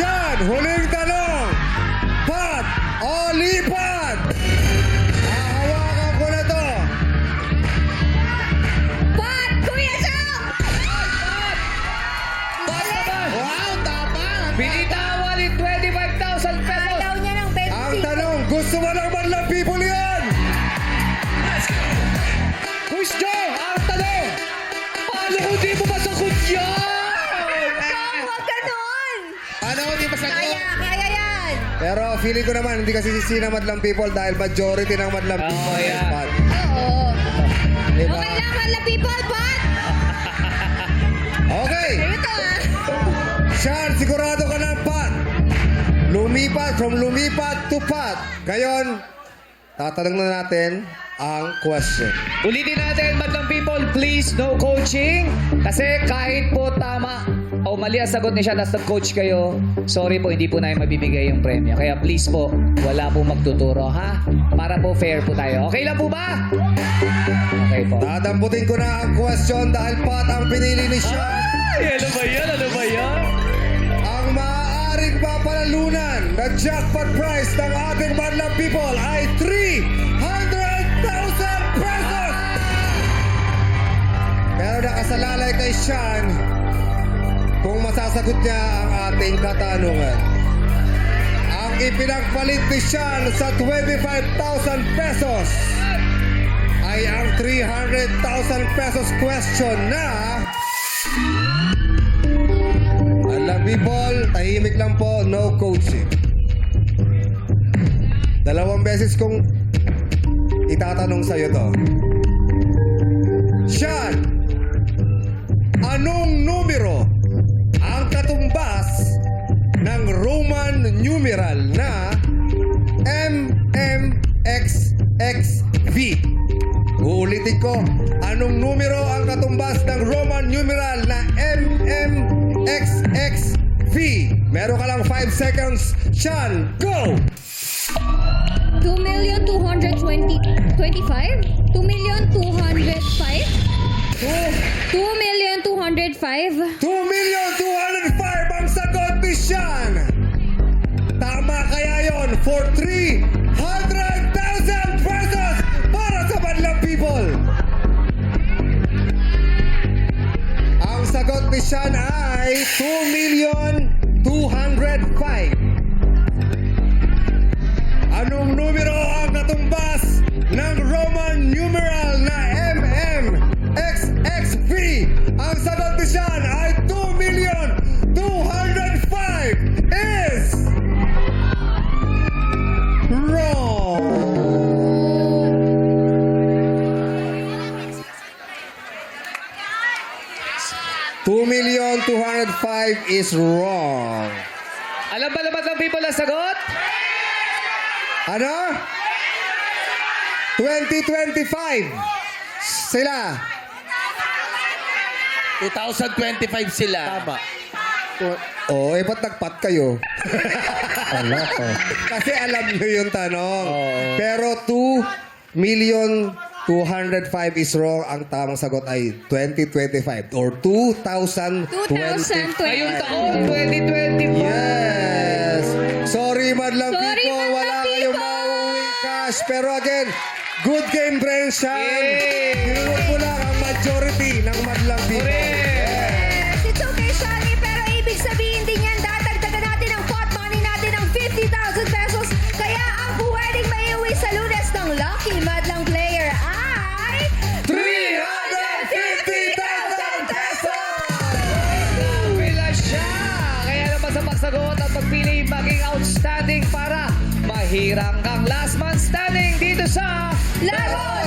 Sean, huling Pero feeling ko naman, hindi kasi sisi ng Madlang People dahil majority ng Madlang Oh, People. ay yeah. Pat. Oo. Diba? Okay lang, hala people, Pat! Okay. Ito ah. Sean, sigurado ka na, Pat. Lumipat, from lumipat to Pat. Ngayon, tatanong na natin ang question. Ulitin natin, madlang people, please, no coaching. Kasi kahit po tama o mali ang sagot ni Sean, tapos nag-coach kayo, sorry po, hindi po namin mabibigay yung premyo. Kaya please po, wala po magtuturo, ha? Para po fair po tayo. Okay lang po ba? Okay po. Dadamputin ko na ang question dahil Pat ang pinili ni Sean. Ay, ano ba yan? Ano ba yan? Ang maaaring papalalunan na jackpot prize ng ating Madlang People ay 300,000 pesos! Pero nakasalalay kay Sean kung masasagot niya ang ating katanungan. Ang ipinagpalit ni Sean sa 25,000 pesos ay ang 300,000 pesos question na Alam people, tahimik lang po, no coaching. Dalawang beses kong itatanong sa'yo to. Sean, anong numero anong numero ang katumbas ng Roman numeral na MMXXV? Meron ka lang 5 seconds. Sean, go! 2 million 220... 25? 2 million 205? 2 million 205? 2 million 205 ang sagot ni Sean. Tama kaya yon for 300,000 sagot ni Sean ay 2 million 205. Anong numero ang katumbas ng Roman numeral 205 is wrong. Alam ba naman ng people ang sagot? Ano? 2025. Sila. 2025 sila. Tama. Oo, oh, eh, ba't nagpat kayo? Ala. Kasi alam nyo yung tanong. Oo. Pero 2 million 205 is wrong. Ang tamang sagot ay 2025 or 2025. 2025. Ngayong taon, 2025. Yes! Sorry, Madlang Sorry, People. Madlang Wala kayong People. mauuwing cash. Pero again, good game. Yay! Tinunod mo lang ang majority ng Madlang mahirang kang last man standing dito sa Laro!